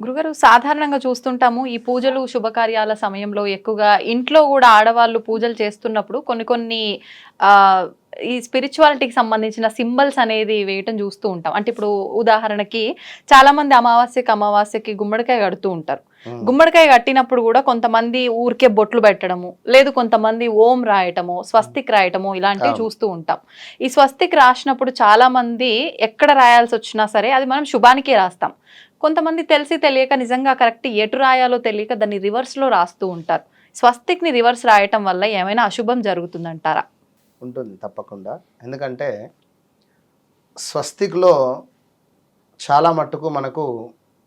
గురుగారు సాధారణంగా చూస్తుంటాము ఈ పూజలు శుభకార్యాల సమయంలో ఎక్కువగా ఇంట్లో కూడా ఆడవాళ్ళు పూజలు చేస్తున్నప్పుడు కొన్ని కొన్ని ఆ, ఈ స్పిరిచువాలిటీకి సంబంధించిన సింబల్స్ అనేది వేయటం చూస్తూ ఉంటాం. అంటే ఇప్పుడు ఉదాహరణకి చాలా మంది అమావాస్యకి అమావాస్యకి గుమ్మడికాయ కడుతూ ఉంటారు. గుమ్మడికాయ కట్టినప్పుడు కూడా కొంతమంది ఊరికే బొట్లు పెట్టడము లేదు కొంతమంది ఓం రాయటము స్వస్తిక్ రాయటము ఇలాంటివి. చూస్తూ ఉంటాం. ఈ స్వస్తిక్ రాసినప్పుడు చాలా మంది ఎక్కడ రాయాల్సి వచ్చినా సరే అది మనం శుభానికే రాస్తాం. కొంతమంది తెలిసి తెలియక నిజంగా కరెక్ట్ ఎటు రాయాలో తెలియక దాన్ని రివర్స్లో రాస్తూ ఉంటారు. స్వస్తిక్ని రివర్స్ రాయటం వల్ల ఏమైనా అశుభం జరుగుతుందంటారా? ఉంటుంది తప్పకుండా. ఎందుకంటే స్వస్తిక్లో చాలా మట్టుకు మనకు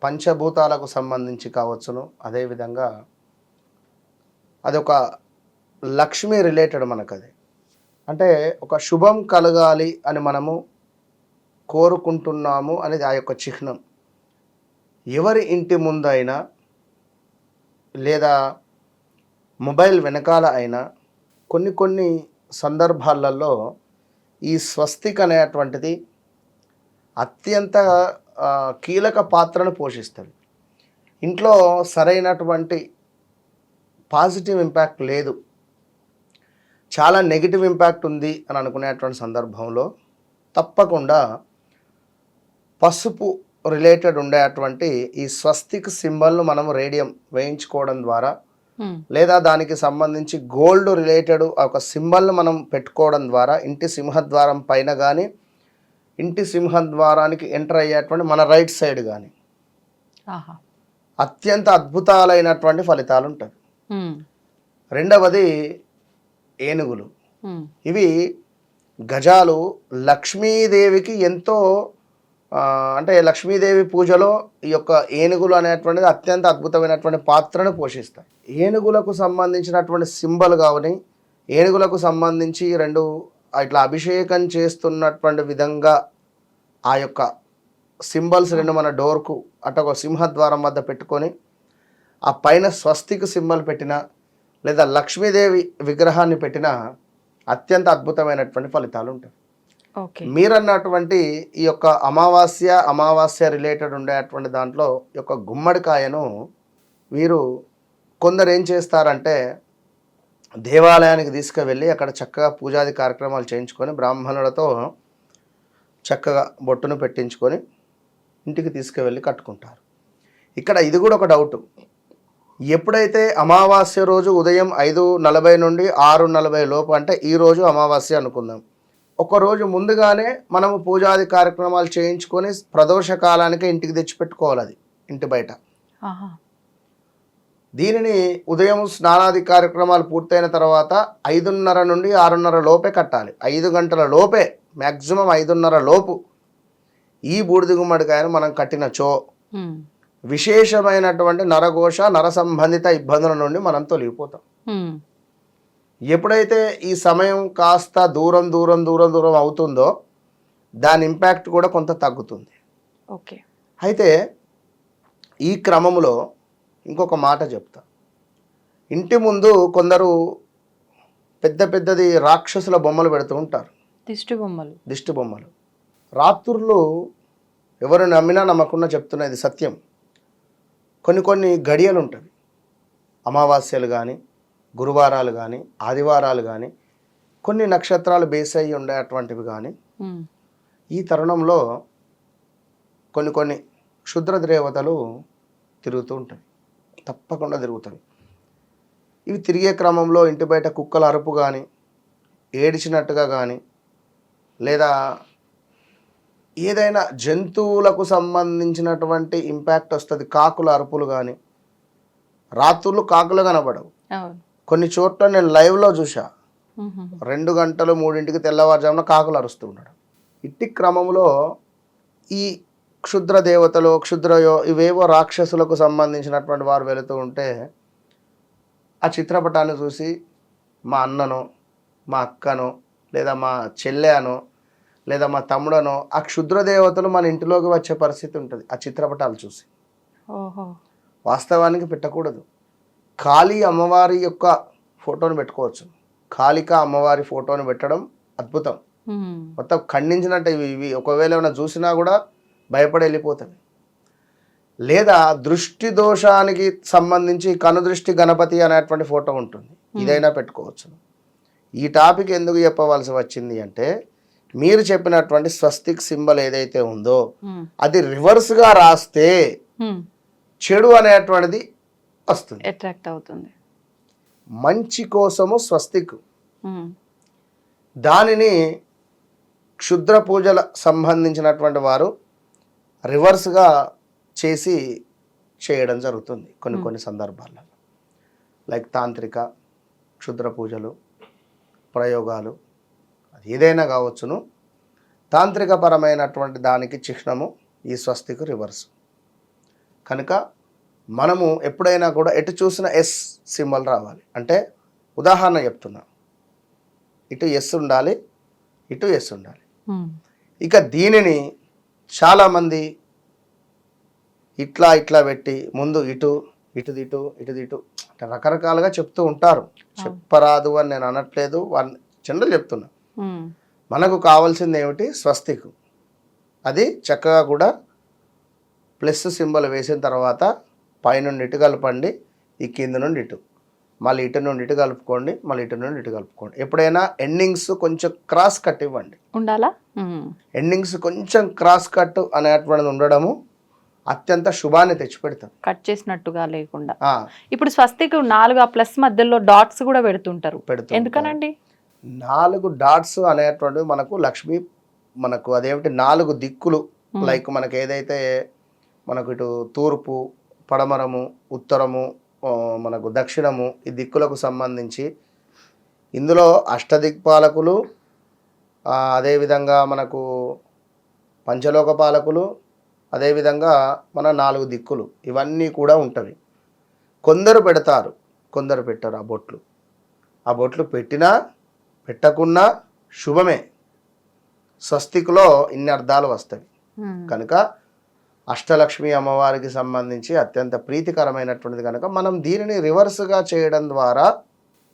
పంచభూతాలకు సంబంధించి కావచ్చును. అదేవిధంగా అదొక లక్ష్మి రిలేటెడ్ మనకు అది అంటే ఒక శుభం కలగాలి అని మనము కోరుకుంటున్నాము అనేది ఆ యొక్క చిహ్నం. ఎవరి ఇంటి ముందు అయినా లేదా మొబైల్ వెనకాల అయినా కొన్ని కొన్ని సందర్భాలలో ఈ స్వస్తిక్ అనేటువంటిది అత్యంత కీలక పాత్రను పోషిస్తుంది. ఇంట్లో సరైనటువంటి పాజిటివ్ ఇంపాక్ట్ లేదు. చాలా నెగిటివ్ ఇంపాక్ట్ ఉంది అని అనుకునేటువంటి సందర్భంలో తప్పకుండా పసుపు రిలేటెడ్ ఉండేటువంటి ఈ స్వస్తిక్ సింబల్ను మనము రేడియం వేయించుకోవడం ద్వారా హ్మ్. లేదా దానికి సంబంధించి గోల్డ్ రిలేటెడ్ ఒక సింబల్ను మనం పెట్టుకోవడం ద్వారా ఇంటి సింహద్వారం పైన కానీ ఇంటి సింహద్వారానికి ఎంటర్ అయ్యేటువంటి మన రైట్ సైడ్ కానీ అత్యంత అద్భుతాలైనటువంటి ఫలితాలు ఉంటాయి హ్మ్. రెండవది ఏనుగులు హ్మ్. ఇవి గజాలు లక్ష్మీదేవికి ఎంతో అంటే లక్ష్మీదేవి పూజలో ఈ యొక్క ఏనుగులు అనేటువంటిది అత్యంత అద్భుతమైనటువంటి పాత్రను పోషిస్తాయి. ఏనుగులకు సంబంధించినటువంటి సింబల్ కావని ఏనుగులకు సంబంధించి రెండు ఇట్లా అభిషేకం చేస్తున్నటువంటి విధంగా ఆ యొక్క సింబల్స్ రెండు మన డోర్కు అట్ట ఒక సింహద్వారం వద్ద పెట్టుకొని ఆ పైన స్వస్తికి సింబల్ పెట్టిన లేదా లక్ష్మీదేవి విగ్రహాన్ని పెట్టిన అత్యంత అద్భుతమైనటువంటి ఫలితాలు ఉంటాయి. మీరన్నటువంటి ఈ యొక్క అమావాస్య అమావాస్య రిలేటెడ్ ఉండేటువంటి దాంట్లో ఈ యొక్క గుమ్మడికాయను వీరు కొందరు ఏం చేస్తారంటే దేవాలయానికి తీసుకువెళ్ళి అక్కడ చక్కగా పూజాది కార్యక్రమాలు చేయించుకొని బ్రాహ్మణులతో చక్కగా బొట్టును పెట్టించుకొని ఇంటికి తీసుకువెళ్ళి కట్టుకుంటారు. ఇక్కడ ఇది కూడా ఒక డౌట్ ఎప్పుడైతే అమావాస్య రోజు ఉదయం ఐదు నలభై నుండి ఆరు నలభై లోపు అంటే ఈరోజు అమావాస్య అనుకుందాం. ఒక రోజు ముందుగానే మనము పూజాది కార్యక్రమాలు చేయించుకొని ప్రదోష కాలానికి ఇంటికి తెచ్చిపెట్టుకోవాలి అది ఇంటి బయట దీనిని ఉదయం స్నానాది కార్యక్రమాలు పూర్తయిన తర్వాత ఐదున్నర నుండి ఆరున్నర లోపే కట్టాలి ఐదు గంటల లోపే మ్యాక్సిమం ఐదున్నర లోపు ఈ బూడిద గుమ్మడికాయను మనం కట్టినచో. విశేషమైనటువంటి నరఘోష నర సంబంధిత ఇబ్బందుల నుండి మనం తొలగిపోతాం. ఎప్పుడైతే ఈ సమయం కాస్త దూరం దూరం దూరం దూరం అవుతుందో దాని ఇంపాక్ట్ కూడా కొంత తగ్గుతుంది. ఓకే. అయితే ఈ క్రమంలో ఇంకొక మాట చెప్తా. ఇంటి ముందు కొందరు పెద్ద పెద్దది రాక్షసుల బొమ్మలు పెడుతూ ఉంటారు. దిష్టి బొమ్మలు. దిష్టి బొమ్మలు. రాత్రుళ్ళు ఎవరు నమ్మినా నమ్మకుండా చెప్తున్నది సత్యం. కొన్ని కొన్ని గడియలు ఉంటుంది అమావాస్యలు కానీ గురువారాలు కానీ ఆదివారాలు కానీ కొన్ని నక్షత్రాలు బేస్ అయ్యి ఉండేటువంటివి కానీ హ్మ్. ఈ తరుణంలో కొన్ని కొన్ని క్షుద్ర దేవతలు తిరుగుతూ ఉంటాయి. తప్పకుండా తిరుగుతాయి. ఇవి తిరిగే క్రమంలో ఇంటి బయట కుక్కల అరుపు కానీ ఏడిచినట్టుగా కానీ లేదా ఏదైనా జంతువులకు సంబంధించినటువంటి ఇంపాక్ట్ వస్తుంది కాకుల అరుపులు కానీ రాత్రులు కాకులు కనబడవు. కొన్ని చోట్ల నేను లైవ్లో చూసా. రెండు గంటలు మూడింటికి తెల్లవారుజామున కాకులు అరుస్తూ ఉండడం ఇట్టి క్రమంలో ఈ క్షుద్ర దేవతలు క్షుద్రయో ఇవేవో రాక్షసులకు సంబంధించినటువంటి వారు వెళుతూ ఉంటే ఆ చిత్రపటాన్ని చూసి మా అన్ననో మా అక్కనో లేదా మా చెల్లె అనో లేదా మా తమ్ముడనో ఆ క్షుద్ర దేవతలు మన ఇంటిలోకి వచ్చే పరిస్థితి ఉంటుంది ఆ చిత్రపటాలు చూసి. వాస్తవానికి పెట్టకూడదు. కాళీ అమ్మవారి యొక్క ఫోటోని పెట్టుకోవచ్చు. కాళిక అమ్మవారి ఫోటోని పెట్టడం అద్భుతం. మొత్తం ఖండించినట్టు ఇవి ఇవి. ఒకవేళ ఏమైనా చూసినా కూడా భయపడి వెళ్ళిపోతుంది లేదా దృష్టి దోషానికి సంబంధించి కనుదృష్టి గణపతి అనేటువంటి ఫోటో ఉంటుంది. ఇదైనా పెట్టుకోవచ్చు. ఈ టాపిక్ ఎందుకు చెప్పవలసి వచ్చింది అంటే మీరు చెప్పినటువంటి స్వస్తిక్ సింబల్ ఏదైతే ఉందో. అది రివర్స్గా రాస్తే. చెడు అనేటువంటిది వస్తుంది. అట్రాక్ట్ అవుతుంది. మంచి కోసము స్వస్తిక్. ఉమ్. దానిని క్షుద్ర పూజల సంబంధించినటువంటి వారు రివర్స్గా చేసి చేయడం జరుగుతుంది కొన్ని కొన్ని సందర్భాలలో. లైక్ తాంత్రిక క్షుద్ర పూజలు ప్రయోగాలు అది ఏదైనా కావచ్చును. తాంత్రిక పరమైనటువంటి దానికి చిహ్నము ఈ స్వస్తికు రివర్స్. కనుక మనము ఎప్పుడైనా కూడా ఎటు చూసిన ఎస్ సింబల్ రావాలి. అంటే ఉదాహరణ చెప్తున్నా. ఇటు ఎస్ ఉండాలి ఇటు ఎస్ ఉండాలి. ఇక దీనిని చాలామంది ఇట్లా ఇట్లా పెట్టి ముందు ఇటు ఇటు ఇటు ఇటు ఇటు అంటే రకరకాలుగా చెప్తూ ఉంటారు. చెప్పరాదు అని నేను అనట్లేదు. వన్ జనరల్ చెప్తున్నా. మనకు కావాల్సింది ఏమిటి? స్వస్తికు. అది చక్కగా కూడా ప్లస్ సింబల్ వేసిన తర్వాత పైనుండి ఇటు కలపండి ఈ కింద నుండి ఇటు. మళ్ళీ ఇటు నుండి ఇటు కలుపుకోండి మళ్ళీ ఇటు నుండి ఇటు కలుపుకోండి. ఎప్పుడైనా ఎండింగ్స్ కొంచెం క్రాస్ కట్ ఇవ్వండి. ఉండాలా. ఎండింగ్స్ కొంచెం క్రాస్ కట్ అనేటువంటిది ఉండడము అత్యంత శుభాన్ని తెచ్చిపెడతాం కట్ చేసినట్టుగా లేకుండా. ఇప్పుడు స్వస్తికి నాలుగు ఆ ప్లస్ మధ్యలో డాట్స్ కూడా పెడుతుంటారు. పెడుతూ ఎందుకనండి? నాలుగు డాట్స్ అనేటువంటివి మనకు లక్ష్మి మనకు అదేమిటి నాలుగు దిక్కులు. లైక్ మనకు ఏదైతే మనకు ఇటు తూర్పు పడమరము ఉత్తరము మనకు దక్షిణము ఈ దిక్కులకు సంబంధించి ఇందులో అష్టదిక్పాలకులు అదేవిధంగా మనకు పంచలోక పాలకులు అదేవిధంగా మన నాలుగు దిక్కులు ఇవన్నీ కూడా ఉంటవి. కొందరు పెడతారు కొందరు పెట్టరు ఆ బొట్లు. ఆ బొట్లు పెట్టినా పెట్టకున్నా శుభమే. స్వస్తికులో ఇన్ని అర్థాలు వస్తాయి. కనుక అష్టలక్ష్మి అమ్మవారికి సంబంధించి అత్యంత ప్రీతికరమైనటువంటిది కనుక మనం దీనిని రివర్స్గా చేయడం ద్వారా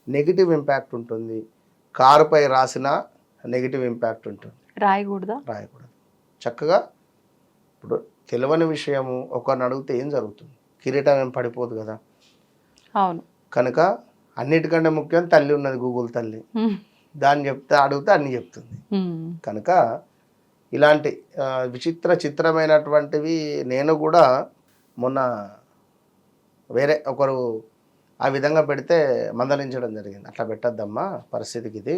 నెగిటివ్ ఇంపాక్ట్ ఉంటుంది. కారుపై రాసిన నెగిటివ్ ఇంపాక్ట్ ఉంటుంది. రాయకూడదా? రాయకూడదు. చక్కగా ఇప్పుడు తెలియని విషయము ఒకరిని అడిగితే ఏం జరుగుతుంది? కిరీటం ఏం పడిపోదు కదా? అవును. కనుక అన్నిటికంటే ముఖ్యం తల్లి ఉన్నది గూగుల్ తల్లి. దాన్ని చెప్తే అడిగితే అన్ని చెప్తుంది. కనుక ఇలాంటి విచిత్ర చిత్రమైనటువంటివి నేను కూడా మొన్న వేరే ఒకరు ఆ విధంగా పెడితే మందలించడం జరిగింది. అట్లా పెట్టద్దమ్మా పరిస్థితికి ఇది.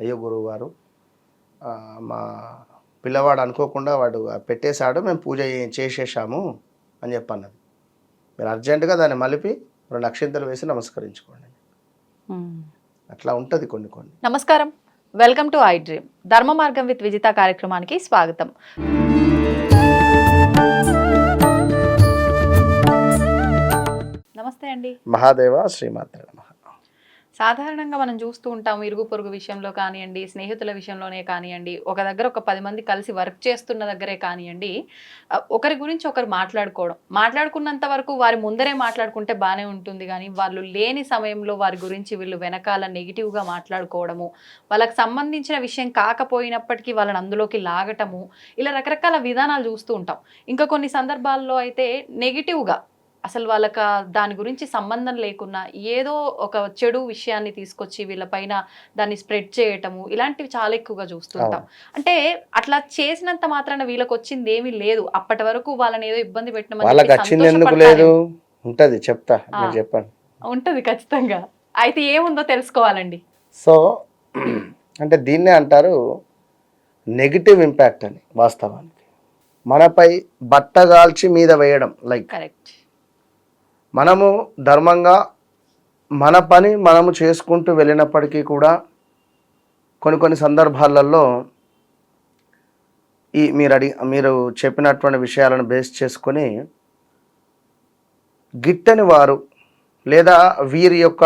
అయ్యో గురువు గారు మా పిల్లవాడు అనుకోకుండా వాడు పెట్టేశాడు మేము పూజ చేసేసాము అని చెప్పన్నది. మీరు అర్జెంటుగా దాన్ని మలిపి రెండు అక్షింతలు వేసి నమస్కరించుకోండి. అట్లా ఉంటుంది కొన్ని కొన్ని. నమస్కారం. Welcome to I dream. Dharma Margam with Vijitha కార్యక్రమానికి స్వాగతం. నమస్తే అండి. మహాదేవ శ్రీమాత్ర సాధారణంగా మనం చూస్తూ ఉంటాం ఇరుగు పొరుగు విషయంలో కానివ్వండి స్నేహితుల విషయంలోనే కానివ్వండి ఒక దగ్గర ఒక పది మంది కలిసి వర్క్ చేస్తున్న దగ్గరే కానివ్వండి ఒకరి గురించి ఒకరు మాట్లాడుకోవడం. మాట్లాడుకున్నంత వరకు వారి ముందరే మాట్లాడుకుంటే బాగానే ఉంటుంది కానీ వాళ్ళు లేని సమయంలో వారి గురించి వీళ్ళు వెనకాల నెగిటివ్గా మాట్లాడుకోవడము వాళ్ళకి సంబంధించిన విషయం కాకపోయినప్పటికీ వాళ్ళని అందులోకి లాగటము ఇలా రకరకాల విధానాలు చూస్తూ ఉంటాం. ఇంకా కొన్ని సందర్భాల్లో అయితే నెగిటివ్గా అసలు వాళ్ళకి దాని గురించి సంబంధం లేకున్నా ఏదో ఒక చెడు విషయాన్ని తీసుకొచ్చి వీళ్ళపైన దాన్ని స్ప్రెడ్ చేయటము ఇలాంటివి చాలా ఎక్కువగా చూస్తుంటాం. అంటే అట్లా చేసినంత మాత్రాన వీళ్ళకి వచ్చింది ఏమీ లేదు. అప్పటి వరకు వాళ్ళని ఏదో ఇబ్బంది. ఉంటది చెప్తా. చెప్పండి. ఉంటది ఖచ్చితంగా. అయితే ఏముందో తెలుసుకోవాలండి. సో అంటే దీన్నే అంటారు నెగిటివ్ ఇంపాక్ట్ అని వాస్తవానికి. మనపై బట్టగాల్చి మీద వేయడం లైక్ కరెక్ట్ మనము ధర్మంగా మన పని మనము చేసుకుంటూ వెళ్ళినప్పటికీ కూడా కొన్ని కొన్ని సందర్భాలలో ఈ మీరు అడి మీరు చెప్పినటువంటి విషయాలను బేస్ చేసుకొని గిట్టని వారు లేదా వీరి యొక్క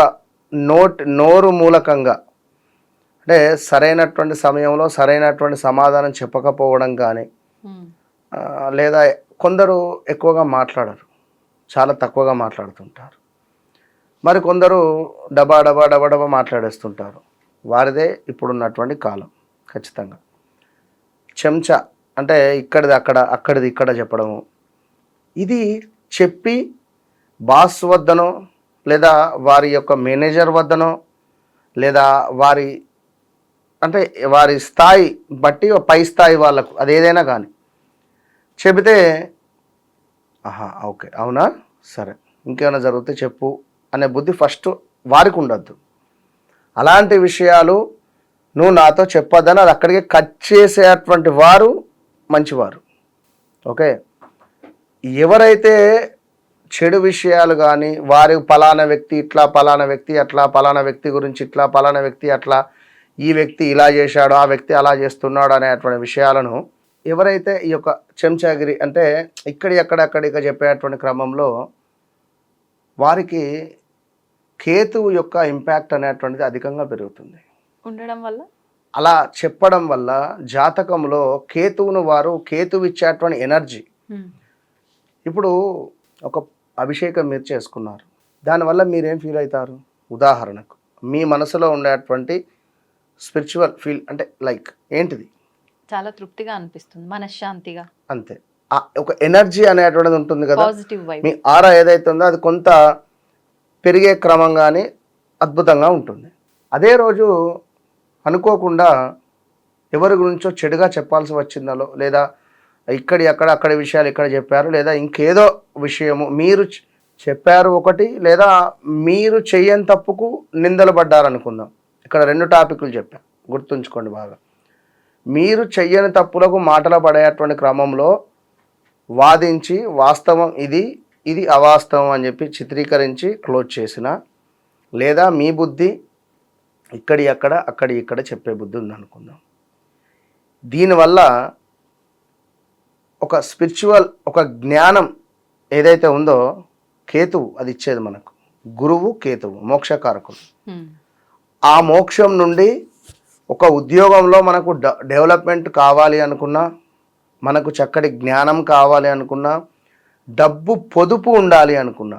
నోట్ నోరు మూలకంగా అంటే సరైనటువంటి సమయంలో సరైనటువంటి సమాధానం చెప్పకపోవడం కానీ లేదా కొందరు ఎక్కువగా మాట్లాడరు. చాలా తక్కువగా మాట్లాడుతుంటారు. మరి కొందరు డబా డబా డబా డబా మాట్లాడేస్తుంటారు. వారిదే ఇప్పుడున్నటువంటి కాలం ఖచ్చితంగా. చెంచా అంటే ఇక్కడిది అక్కడ అక్కడిది ఇక్కడ చెప్పడము. ఇది చెప్పి బాస్ వద్దనో లేదా వారి యొక్క మేనేజర్ వద్దనో లేదా వారి అంటే వారి స్థాయి బట్టి పై స్థాయి వాళ్ళకు అది ఏదైనా కానీ. చెబితే ఆహా ఓకే. అవునా? సరే. ఇంకేమైనా జరిగితే చెప్పు అనే బుద్ధి ఫస్ట్ వారికి ఉండద్దు. అలాంటి విషయాలు నువ్వు నాతో చెప్పొద్దని అది అక్కడికి కట్ చేసేటువంటి వారు మంచివారు. ఓకే? ఎవరైతే చెడు విషయాలు కానీ వారి పలానా వ్యక్తి ఇట్లా పలానా వ్యక్తి అట్లా పలానా వ్యక్తి గురించి ఇట్లా పలానా వ్యక్తి అట్లా ఈ వ్యక్తి ఇలా చేశాడు ఆ వ్యక్తి అలా చేస్తున్నాడు అనేటువంటి విషయాలను ఎవరైతే ఈ యొక్క చెంచాగిరి అంటే ఇక్కడి అక్కడ అక్కడిక చెప్పేటువంటి క్రమంలో వారికి కేతువు యొక్క ఇంపాక్ట్ అనేటువంటిది అధికంగా పెరుగుతుంది. ఉండడం వల్ల? అలా చెప్పడం వల్ల జాతకంలో కేతువును వారు కేతువు ఇచ్చేటువంటి ఎనర్జీ ఇప్పుడు ఒక అభిషేకం మీరు చేసుకున్నారు. దానివల్ల మీరేం ఫీల్ అవుతారు? ఉదాహరణకు మీ మనసులో ఉండేటువంటి స్పిరిచువల్ ఫీల్ అంటే లైక్ ఏంటిది? చాలా తృప్తిగా అనిపిస్తుంది మనశ్శాంతిగా. అంతే. ఆ ఒక ఎనర్జీ అనేటువంటిది ఉంటుంది కదా. Positive vibe. మీ ఆరా ఏదైతే ఉందో అది కొంత పెరిగే క్రమంగానే అద్భుతంగా ఉంటుంది. అదే రోజు అనుకోకుండా ఎవరి గురించో చెడుగా చెప్పాల్సి వచ్చిందో లేదా ఇక్కడి అక్కడ అక్కడి విషయాలు ఇక్కడ చెప్పారు లేదా ఇంకేదో విషయము మీరు చెప్పారు ఒకటి లేదా మీరు చెయ్యని తప్పుకు నిందలు పడ్డారు అనుకుందాం ఇక్కడ రెండు టాపిక్లు చెప్పా. గుర్తుంచుకోండి బాగా. మీరు చెయ్యని తప్పులకు మాటలు పడేటువంటి క్రమంలో వాదించి వాస్తవం ఇది ఇది అవాస్తవం అని చెప్పి చిత్రీకరించి క్లోజ్ చేసిన లేదా మీ బుద్ధి ఇక్కడి అక్కడ అక్కడి ఇక్కడ చెప్పే బుద్ధి ఉందనుకుందాం దీనివల్ల ఒక స్పిరిచువల్ ఒక జ్ఞానం ఏదైతే ఉందో కేతువు అది ఇచ్చేది మనకు. గురువు కేతువు మోక్షకారకులు ఉమ్, ఆ మోక్షం నుండి ఒక ఉద్యోగంలో మనకు డ- డెవలప్మెంట్ కావాలి అనుకున్నా మనకు చక్కటి జ్ఞానం కావాలి అనుకున్నా డబ్బు పొదుపు ఉండాలి అనుకున్నా.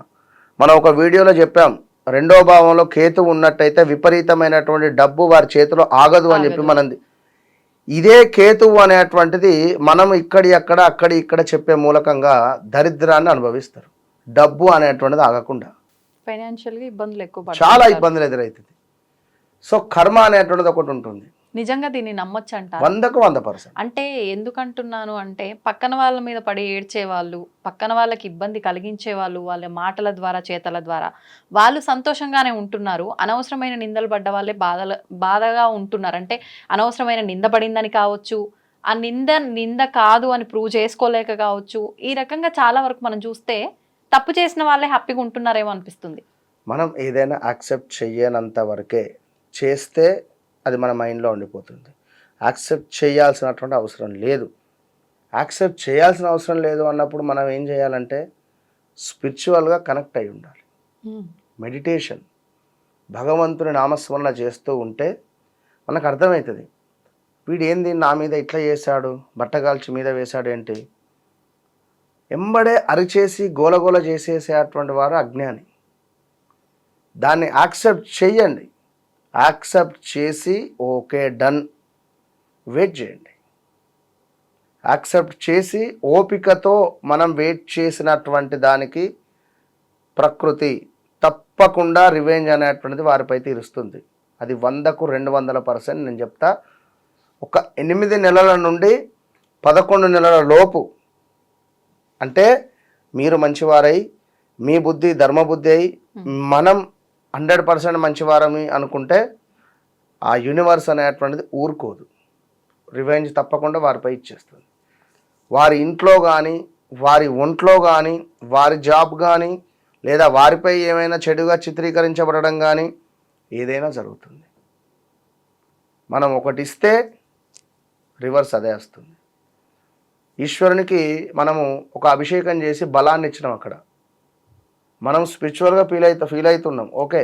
మనం ఒక వీడియోలో చెప్పాం రెండో భావంలో కేతు ఉన్నట్టయితే విపరీతమైనటువంటి డబ్బు వారి చేతిలో ఆగదు అని చెప్పి ఆగదు. మనం ఇదే కేతువు అనేటువంటిది మనం ఇక్కడి అక్కడ అక్కడి ఇక్కడ చెప్పే మూలకంగా దరిద్రాన్ని అనుభవిస్తారు. డబ్బు అనేటువంటిది ఆగకుండా. ఫైనాన్షియల్గా ఇబ్బందులు ఎక్కువ. చాలా ఇబ్బందులు ఎదురవుతుంది సో కర్మ అనేటువంటిది ఒకటి ఉంటుంది. నిజంగా దీన్ని నమ్మొచ్చు అంటారు వందకు వంద పర్సెంట్. అంటే ఎందుకంటున్నాను అంటే పక్కన వాళ్ళ మీద పడి ఏడ్చే వాళ్ళు పక్కన వాళ్ళకి ఇబ్బంది కలిగించే వాళ్ళు వాళ్ళ మాటల ద్వారా చేతల ద్వారా వాళ్ళు సంతోషంగానే ఉంటున్నారు. అనవసరమైన నిందలు పడ్డ వాళ్ళే బాధల బాధగా ఉంటున్నారు. అంటే అనవసరమైన నింద పడిందని కావచ్చు ఆ నింద నింద కాదు అని ప్రూవ్ చేసుకోలేక కావచ్చు ఈ రకంగా చాలా వరకు మనం చూస్తే తప్పు చేసిన వాళ్ళే హ్యాపీగా ఉంటున్నారేమో అనిపిస్తుంది. మనం ఏదైనా యాక్సెప్ట్ చెయ్యనంత వరకే చేస్తే అది మన మైండ్లో ఉండిపోతుంది. యాక్సెప్ట్ చేయాల్సినటువంటి అవసరం లేదు. యాక్సెప్ట్ చేయాల్సిన అవసరం లేదు అన్నప్పుడు మనం ఏం చేయాలంటే స్పిరిచువల్గా కనెక్ట్ అయి ఉండాలి. మెడిటేషన్. భగవంతుని నామస్మరణ చేస్తూ ఉంటే మనకు అర్థమవుతుంది. వీడు ఏంది నా మీద ఇట్లా చేశాడు? బట్టగాల్చి మీద వేశాడు ఏంటి ఎంబడే అరిచేసి గోలగోల చేసేసేటువంటి వారు అజ్ఞాని. దాన్ని యాక్సెప్ట్ చేయండి యాక్సెప్ట్ చేసి ఓకే డన్. వెయిట్ చేయండి. యాక్సెప్ట్ చేసి ఓపికతో మనం వెయిట్ చేసినటువంటి దానికి ప్రకృతి తప్పకుండా రివెంజ్ అనేటువంటిది వారిపై తీరుస్తుంది. అది వందకు రెండు వందల పర్సెంట్ నేను చెప్తా. ఒక ఎనిమిది నెలల నుండి పదకొండు నెలల లోపు అంటే మీరు మంచివారై మీ బుద్ధి ధర్మబుద్ధి అయి మనం హండ్రెడ్ పర్సెంట్ మంచివారమి అనుకుంటే ఆ యూనివర్స్ అనేటువంటిది ఊరుకోదు. రివెంజ్ తప్పకుండా వారిపై ఇచ్చేస్తుంది. వారి ఇంట్లో కానీ వారి ఒంట్లో కానీ వారి జాబ్ కానీ లేదా వారిపై ఏమైనా చెడుగా చిత్రీకరించబడడం కానీ ఏదైనా జరుగుతుంది. మనం ఒకటి ఇస్తే రివర్స్ అదే వస్తుంది. ఈశ్వరునికి మనము ఒక అభిషేకం చేసి బలాన్ని ఇచ్చినాం అక్కడ. మనం స్పిరిచువల్గా ఫీల్ అవుతా ఫీల్ అవుతున్నాం ఓకే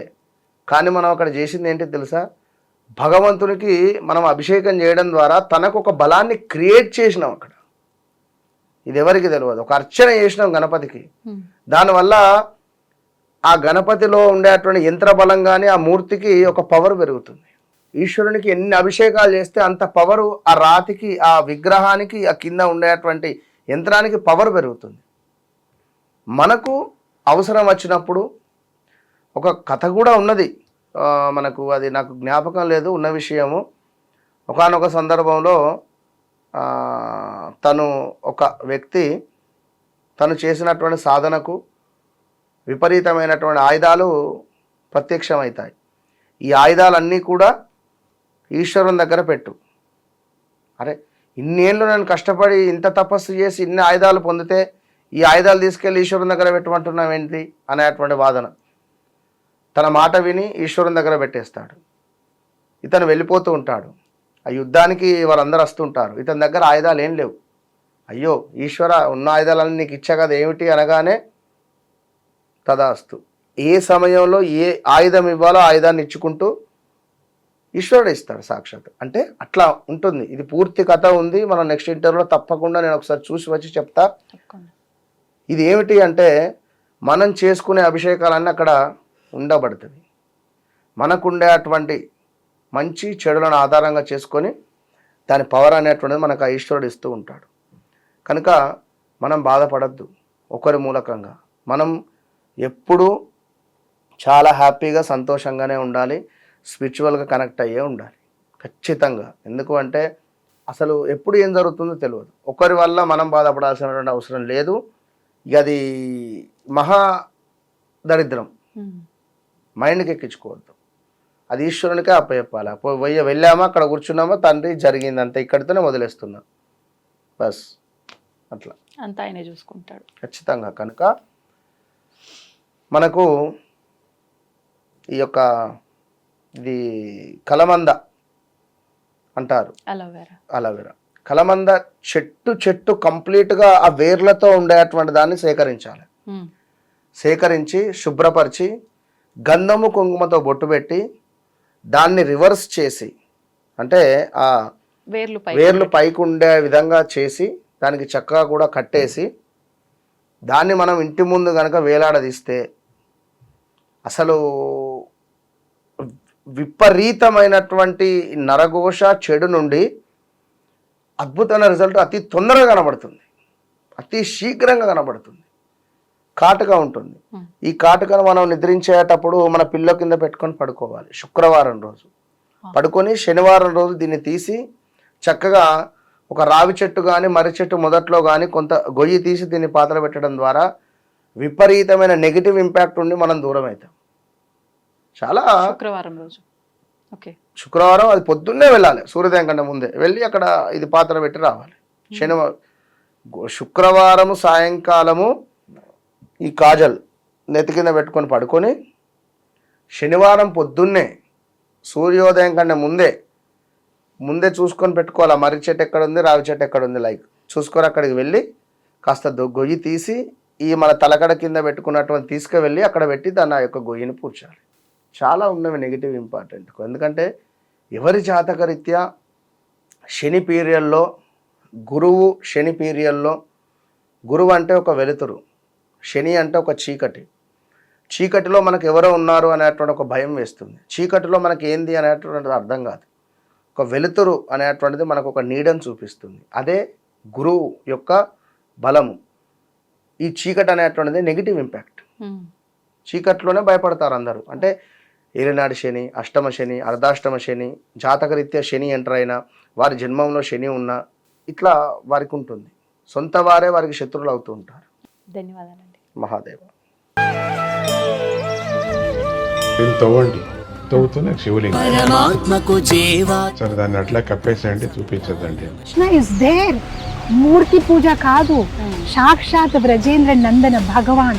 కానీ మనం అక్కడ చేసింది ఏంటి తెలుసా? భగవంతునికి మనం అభిషేకం చేయడం ద్వారా తనకు ఒక బలాన్ని క్రియేట్ చేసినాం అక్కడ. ఇది ఎవరికి తెలియదు. ఒక అర్చన చేసినాం గణపతికి. ఉమ్. దానివల్ల ఆ గణపతిలో ఉండేటువంటి యంత్ర బలం కానీ ఆ మూర్తికి ఒక పవర్ పెరుగుతుంది. ఈశ్వరునికి ఎన్ని అభిషేకాలు చేస్తే అంత పవర్ ఆ రాతికి ఆ విగ్రహానికి ఆ కింద ఉండేటువంటి యంత్రానికి పవర్ పెరుగుతుంది. మనకు అవసరం వచ్చినప్పుడు ఒక కథ కూడా ఉన్నది. మనకు అది నాకు జ్ఞాపకం లేదు ఉన్న విషయము. ఒకానొక సందర్భంలో తను ఒక వ్యక్తి తను చేసినటువంటి సాధనకు విపరీతమైనటువంటి ఆయుధాలు ప్రత్యక్షమవుతాయి. ఈ ఆయుధాలన్నీ కూడా ఈశ్వరుని దగ్గర పెట్టు. అరే ఇన్నేళ్ళు నేను కష్టపడి ఇంత తపస్సు చేసి ఇన్ని ఆయుధాలు పొందితే ఈ ఆయుధాలు తీసుకెళ్ళి ఈశ్వరుని దగ్గర పెట్టమంటున్నాం ఏంటి? అనేటువంటి వాదన. తన మాట విని ఈశ్వరుని దగ్గర పెట్టేస్తాడు. ఇతను వెళ్ళిపోతూ ఉంటాడు. ఆ యుద్ధానికి వారందరూ వస్తుంటారు. ఇతని దగ్గర ఆయుధాలు ఏం లేవు. అయ్యో ఈశ్వర ఉన్న ఆయుధాలన్నీ నీకు ఇచ్చా కదా ఏమిటి అనగానే తదాస్తు. ఏ సమయంలో ఏ ఆయుధం ఇవ్వాలో ఆయుధాన్ని ఇచ్చుకుంటూ ఈశ్వరుడు ఇస్తాడు సాక్షాత్ అంటే అట్లా ఉంటుంది. ఇది పూర్తి కథ ఉంది. మనం నెక్స్ట్ ఇంటర్వ్యూలో తప్పకుండా నేను ఒకసారి చూసి వచ్చి చెప్తా. ఇది ఏమిటి అంటే మనం చేసుకునే అభిషేకాలన్నీ అక్కడ ఉండబడుతుంది. మనకుండే అటువంటి మంచి చెడులను ఆధారంగా చేసుకొని దాని పవర్ అనేటువంటిది మనకు ఆ ఈశ్వరుడు ఇస్తూ ఉంటాడు. కనుక మనం బాధపడద్దు ఒకరి మూలకంగా. మనం ఎప్పుడూ చాలా హ్యాపీగా సంతోషంగానే ఉండాలి స్పిరిచువల్గా కనెక్ట్ అయ్యే ఉండాలి. ఖచ్చితంగా. ఎందుకు అంటే అసలు ఎప్పుడు ఏం జరుగుతుందో తెలియదు. ఒకరి వల్ల మనం బాధపడాల్సినటువంటి అవసరం లేదు. ఇక అది మహా దరిద్రం. మైండ్కి ఎక్కించుకోవద్దు. అది ఈశ్వరునికే అప్పచెప్పాలి. పోయి వెళ్ళామా అక్కడ కూర్చున్నామా తండ్రి జరిగింది అంతే ఇక్కడితోనే వదిలేస్తున్నా. బస్. అట్లా. అంతా ఆయనే చూసుకుంటాడు. ఖచ్చితంగా. కనుక మనకు ఈ యొక్క ఇది కలమంద అంటారు. Aloe vera. Aloe vera. కలమంద చెట్టు చెట్టు కంప్లీట్గా ఆ వేర్లతో ఉండేటువంటి దాన్ని సేకరించాలి. సేకరించి శుభ్రపరిచి గంధము కుంకుమతో బొట్టు పెట్టి దాన్ని రివర్స్ చేసి అంటే ఆ వేర్లు వేర్లు పైకి ఉండే విధంగా చేసి దానికి చక్కగా కూడా కట్టేసి దాన్ని మనం ఇంటి ముందు కనుక వేలాడదీస్తే అసలు విపరీతమైనటువంటి నరఘోష చెడు నుండి అద్భుతమైన రిజల్ట్ అతి తొందరగా కనబడుతుంది. అతి శీఘ్రంగా కనబడుతుంది. కాటుగా ఉంటుంది. ఈ కాటుకను మనం నిద్రించేటప్పుడు మన పిల్లో కింద పెట్టుకొని పడుకోవాలి. శుక్రవారం రోజు. పడుకొని శనివారం రోజు దీన్ని తీసి చక్కగా ఒక రావి చెట్టు కానీ మర్రి చెట్టు మొదట్లో కానీ కొంత గొయ్యి తీసి దీన్ని పాత్ర పెట్టడం ద్వారా విపరీతమైన నెగిటివ్ ఇంపాక్ట్ ఉండి మనం దూరం అవుతాం చాలా శుక్రవారం రోజు. ఓకే. శుక్రవారం అది పొద్దున్నే వెళ్ళాలి సూర్యోదయం కంటే ముందే. వెళ్ళి అక్కడ ఇది పాత్ర పెట్టి రావాలి. శనివారం శుక్రవారము సాయంకాలము ఈ కాజల్ నెత్తి కింద పెట్టుకొని పడుకొని శనివారం పొద్దున్నే సూర్యోదయం కంటే ముందే ముందే చూసుకొని పెట్టుకోవాలి? మర్రి చెట్టు ఎక్కడ ఉంది రావి చెట్టు ఎక్కడ ఉంది లైక్ చూసుకొని అక్కడికి వెళ్ళి కాస్త దొ- గొయ్యి తీసి ఈ మన తలకడ కింద పెట్టుకున్నటువంటి తీసుకువెళ్ళి అక్కడ పెట్టి దాని ఆ యొక్క గొయ్యిని పూడ్చాలి. చాలా ఉన్నవి నెగిటివ్ ఇంపార్టెంట్ ఎందుకంటే ఎవరి జాతకరీత్యా శని పీరియడ్లో గురువు శని పీరియడ్లో గురువు అంటే ఒక వెలుతురు శని అంటే ఒక చీకటి. చీకటిలో మనకు ఎవరో ఉన్నారు అనేటువంటి ఒక భయం వేస్తుంది. చీకటిలో మనకి ఏంది అనేటువంటిది అర్థం కాదు. ఒక వెలుతురు అనేటువంటిది మనకు ఒక నీడని చూపిస్తుంది. అదే గురువు యొక్క బలము. ఈ చీకటి అనేటువంటిది నెగిటివ్ ఇంపాక్ట్ ఉమ్. చీకట్లోనే భయపడతారు అందరూ. అంటే ఏలినాడు శని అష్టమ శని అర్ధాష్టమ శని జాతకరీత్యా శని ఎంటర్ అయినా వారి జన్మంలో శని ఉన్నా ఇట్లా వారికి ఉంటుంది. సొంత వారే వారికి శత్రువులు అవుతూ ఉంటారు. ధన్యవాదాలండి. మహాదేవ. దీన్ని తవ్వండి. తవ్వుతూనే శివలింగం. పరమాత్మకు జీవా సరే దాన్ని అట్లా కప్పేసేయండి చూపించదండి కృష్ణ ఇస్ దేర్ మూర్తి పూజ కాదు. సాక్షాత్ బ్రజేంద్ర నందన భగవాన్.